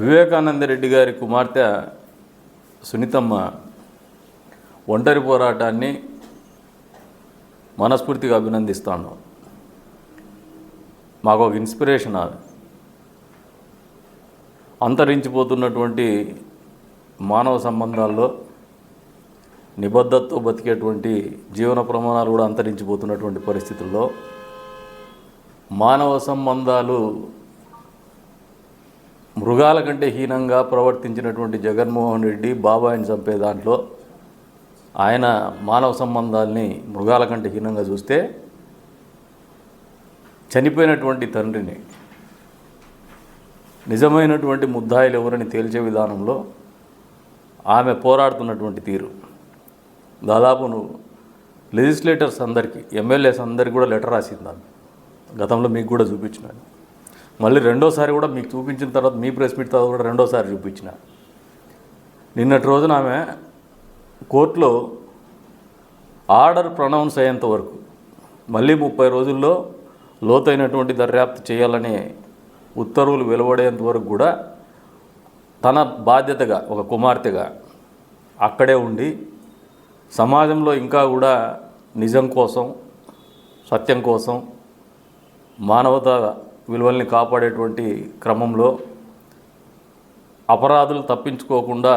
వివేకానంద రెడ్డి గారి కుమార్తె సునీతమ్మ ఒంటరి పోరాటాన్ని మనస్ఫూర్తిగా అభినందిస్తాను. మాకు ఒక ఇన్స్పిరేషన్ అది. అంతరించిపోతున్నటువంటి మానవ సంబంధాల్లో నిబద్ధతతో బతికేటువంటి జీవన ప్రమాణాలు కూడా అంతరించిపోతున్నటువంటి పరిస్థితుల్లో మానవ సంబంధాలు మృగాల కంటే హీనంగా ప్రవర్తించినటువంటి జగన్మోహన్ రెడ్డి బాబాయిని చంపే దాంట్లో ఆయన మానవ సంబంధాల్ని మృగాల కంటే హీనంగా చూస్తే చనిపోయినటువంటి తండ్రిని నిజమైనటువంటి ముద్దాయిలు ఎవరని తేల్చే విధానంలో ఆమె పోరాడుతున్నటువంటి తీరు. దాదాపు నువ్వు లెజిస్లేటర్స్ అందరికీ ఎమ్మెల్యేస్ అందరికీ కూడా లెటర్ రాసింది ఆమె. గతంలో మీకు కూడా చూపించినాను. మళ్ళీ రెండోసారి కూడా మీకు చూపించిన తర్వాత మీ ప్రెస్ మీట్ తర్వాత కూడా రెండోసారి చూపించిన. నిన్నటి రోజున ఆమె కోర్టులో ఆర్డర్ ప్రొనౌన్స్ అయ్యేంత వరకు మళ్ళీ ముప్పై రోజుల్లో లోతైనటువంటి దర్యాప్తు చేయాలని ఉత్తర్వులు వెలువడేంత వరకు కూడా తన బాధ్యతగా ఒక కుమార్తెగా అక్కడే ఉండి సమాజంలో ఇంకా కూడా నిజం కోసం సత్యం కోసం మానవత విలువల్ని కాపాడేటువంటి క్రమంలో అపరాధులు తప్పించుకోకుండా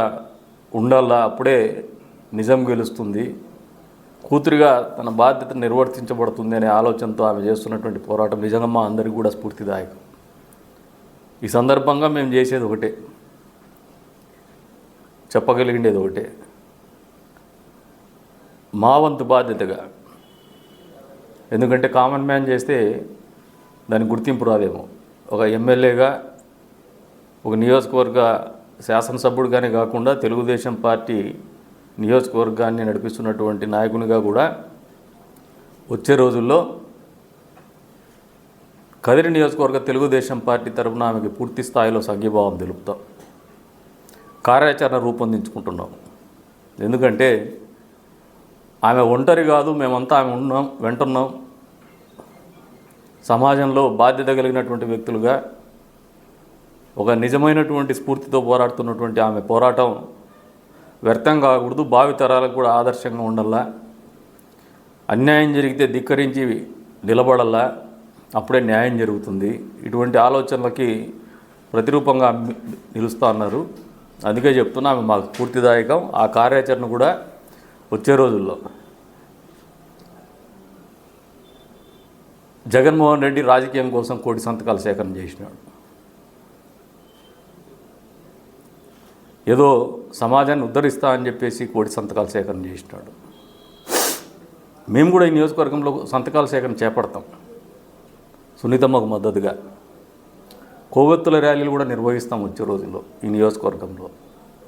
ఉండాలా? అప్పుడే నిజం గెలుస్తుంది. కూతురిగా తన బాధ్యత నిర్వర్తించబడుతుంది అనే ఆలోచనతో ఆమె చేస్తున్నటువంటి పోరాటం నిజంగా మా అందరికీ కూడా స్ఫూర్తిదాయకం. ఈ సందర్భంగా మేము చేసేది ఒకటే. చెప్పగలిగిండేది ఒకటే. మా వంతు బాధ్యతగా. ఎందుకంటే కామన్ మ్యాన్ చేస్తే దాని గుర్తింపు రాదేమో. ఒక ఎమ్మెల్యేగా ఒక నియోజకవర్గ శాసనసభ్యుడిగానే కాకుండా తెలుగుదేశం పార్టీ నియోజకవర్గాన్ని నడిపిస్తున్నటువంటి నాయకునిగా కూడా వచ్చే రోజుల్లో కదిరి నియోజకవర్గ తెలుగుదేశం పార్టీ తరఫున ఆమెకి పూర్తి స్థాయిలో సంఘీభావం తెలుపుతాం. కార్యాచరణ రూపొందించుకుంటున్నాం. ఎందుకంటే ఆమె ఒంటరి కాదు మేమంతా ఆమె ఉన్నాం వెంటున్నాం. సమాజంలో బాధ్యత కలిగినటువంటి వ్యక్తులుగా ఒక నిజమైనటువంటి స్ఫూర్తితో పోరాడుతున్నటువంటి ఆమె పోరాటం వ్యర్థం కాకూడదు భావితరాలకు కూడా ఆదర్శంగా ఉండాలా? అన్యాయం జరిగితే ధిక్కరించి నిలబడాలా? అప్పుడే న్యాయం జరుగుతుంది. ఇటువంటి ఆలోచనలకి ప్రతిరూపంగా నిలుస్తూ నిలుస్తా అన్నారు అందుకే చెప్తున్నా ఆమె మాకు స్ఫూర్తిదాయకం. ఆ కార్యాచరణ కూడా వచ్చే రోజుల్లో. జగన్మోహన్ రెడ్డి రాజకీయం కోసం కోటి సంతకాల సేకరణ చేసినాడు. ఏదో సమాజాన్ని ఉద్ధరిస్తా అని చెప్పేసి కోటి సంతకాల సేకరణ చేసినాడు. మేము కూడా ఈ నియోజకవర్గంలో సంతకాల సేకరణ చేపడతాం. సునీతమ్మకు మద్దతుగా. కొవ్వొత్తుల ర్యాలీలు కూడా నిర్వహిస్తాం వచ్చే రోజుల్లో ఈ నియోజకవర్గంలో.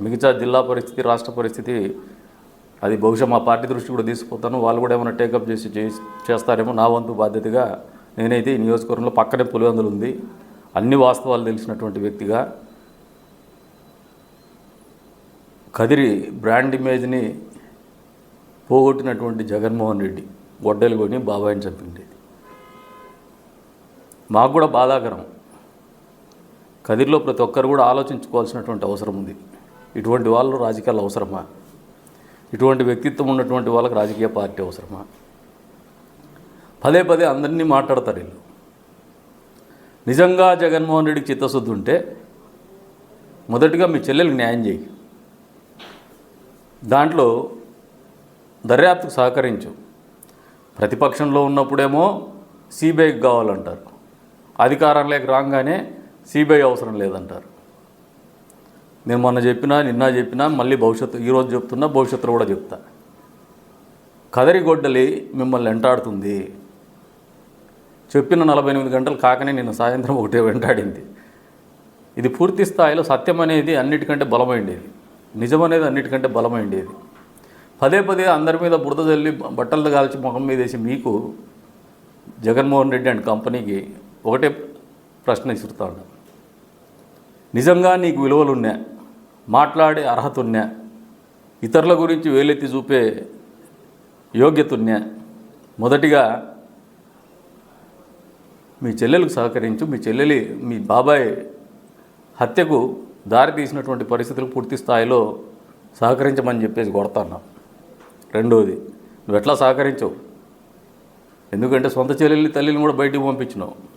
మిగతా జిల్లా పరిస్థితి రాష్ట్ర పరిస్థితి అది బహుశా మా పార్టీ దృష్టి కూడా తీసుకుపోతాను. వాళ్ళు కూడా ఏమైనా టేకప్ చేసి చేస్తారేమో నా వంతు బాధ్యతగా నేనైతే ఈ నియోజకవర్గంలో పక్కనే పులివెందులు ఉంది. అన్ని వాస్తవాలు తెలిసినటువంటి వ్యక్తిగా కదిరి బ్రాండ్ ఇమేజ్ని పోగొట్టినటువంటి జగన్మోహన్ రెడ్డి గొడ్డలు కొని బాబాయిని చంపింది మాకు కూడా బాధాకరం. కదిరిలో ప్రతి ఒక్కరు కూడా ఆలోచించుకోవాల్సినటువంటి అవసరం ఉంది. ఇటువంటి వాళ్ళు రాజకీయాలు అవసరమా? ఇటువంటి వ్యక్తిత్వం ఉన్నటువంటి వాళ్ళకి రాజకీయ పార్టీ అవసరమా? పదే పదే అందరినీ మాట్లాడతారు వీళ్ళు. నిజంగా జగన్మోహన్ రెడ్డికి చిత్తశుద్ధి ఉంటే మొదటిగా మీ చెల్లెలకు న్యాయం చేయి. దాంట్లో దర్యాప్తుకు సహకరించు. ప్రతిపక్షంలో ఉన్నప్పుడేమో సిబిఐకి కావాలంటారు. అధికారంలోకి రాగానే సిబిఐ అవసరం లేదంటారు. నేను మొన్న చెప్పినా నిన్న చెప్పినా మళ్ళీ భవిష్యత్తు ఈరోజు చెప్తున్నా భవిష్యత్తులో కూడా చెప్తా. కదరిగొడ్డలి మిమ్మల్ని వెంటాడుతుంది. చెప్పిన నలభై ఎనిమిది గంటలు కాకనే నిన్న సాయంత్రం ఒకటే వెంటాడింది. ఇది పూర్తి స్థాయిలో సత్యం అనేది అన్నిటికంటే బలమైండేది. నిజం అనేది అన్నిటికంటే బలమైండేది. పదే పదే అందరి మీద బురద చల్లి బట్టలు కాల్చి ముఖం మీద వేసి మీకు జగన్మోహన్ రెడ్డి అండ్ కంపెనీకి ఒకటే ప్రశ్న ఇసురుతాడు నిజంగా నీకు విలువలు ఉన్నాయి మాట్లాడే అర్హత ఇతరుల గురించి వేలెత్తి చూపే యోగ్యత మొదటిగా మీ చెల్లెలకు సహకరించు మీ చెల్లెలి మీ బాబాయ్ హత్యకు దారి తీసినటువంటి పరిస్థితులకు పూర్తి స్థాయిలో సహకరించమని చెప్పేసి కొడతాను. రెండోది నువ్వు ఎట్లా సహకరించవు? ఎందుకంటే సొంత చెల్లెల్ని తల్లిని కూడా బయటికి పంపించినావు.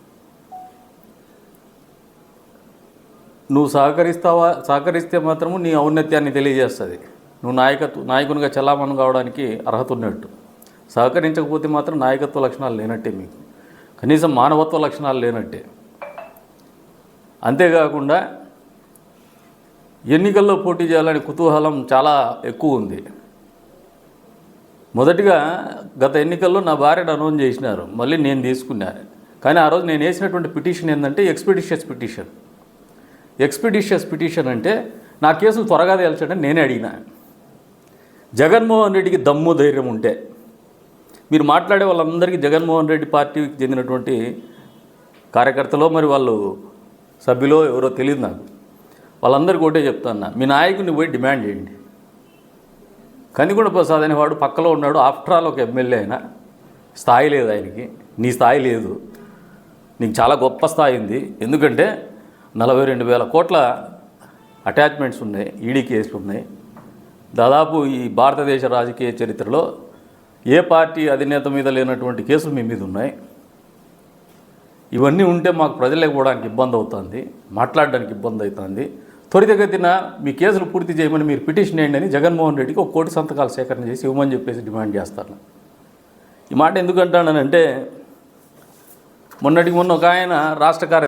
నువ్వు సహకరిస్తావా సహకరిస్తే మాత్రము నీ ఔన్నత్యాన్ని తెలియజేస్తుంది. నువ్వు నాయకత్వ నాయకునిగా చలామణి కావడానికి అర్హత ఉన్నట్టు సహకరించకపోతే మాత్రం నాయకత్వ లక్షణాలు లేనట్టే మీకు. కనీసం మానవత్వ లక్షణాలు లేనట్టే. అంతేకాకుండా ఎన్నికల్లో పోటీ చేయాలని కుతూహలం చాలా ఎక్కువ ఉంది. మొదటిగా గత ఎన్నికల్లో నా భార్యను అనౌన్స్ చేసినారు. మళ్ళీ నేను తీసుకున్నాను కానీ ఆ రోజు నేను వేసినటువంటి పిటిషన్ ఏంటంటే ఎక్స్పెడిషియస్ పిటిషన్. ఎక్స్పిడిషియస్ పిటిషన్ అంటే నా కేసులు త్వరగా తేల్చండి నేనే అడిగినా. జగన్మోహన్ రెడ్డికి దమ్ము ధైర్యం ఉంటే. మీరు మాట్లాడే వాళ్ళందరికీ జగన్మోహన్ రెడ్డి పార్టీకి చెందినటువంటి కార్యకర్తలో మరి వాళ్ళు సభ్యులో ఎవరో తెలియదు నాకు. వాళ్ళందరికీ ఒకటే చెప్తాను మీ నాయకుడిని పోయి డిమాండ్ చేయండి. కనిగొండ ప్రసాద్ అనేవాడు పక్కలో ఉన్నాడు ఆఫ్టర్ ఆల్ ఒక ఎమ్మెల్యే అయినా. స్థాయి లేదు ఆయనకి నీ స్థాయి లేదు. నీకు చాలా గొప్ప స్థాయి ఉంది. ఎందుకంటే నలభై రెండు వేల కోట్ల అటాచ్మెంట్స్ ఉన్నాయి ఈడీ కేసులు ఉన్నాయి. దాదాపు ఈ భారతదేశ రాజకీయ చరిత్రలో ఏ పార్టీ అధినేత మీద లేనటువంటి కేసులు మీ మీద ఉన్నాయి. ఇవన్నీ ఉంటే మాకు ప్రజలకు పోవడానికి ఇబ్బంది అవుతుంది మాట్లాడడానికి ఇబ్బంది అవుతుంది. త్వరితగతిన మీ కేసులు పూర్తి చేయమని మీరు పిటిషన్ వేయండి అని జగన్మోహన్ రెడ్డికి ఒక కోటి సంతకాలు సేకరణ చేసి ఇవ్వమని చెప్పేసి డిమాండ్ చేస్తాను ఈ మాట ఎందుకంటానంటే మొన్నటికి మొన్న ఒక ఆయన రాష్ట్ర కార్య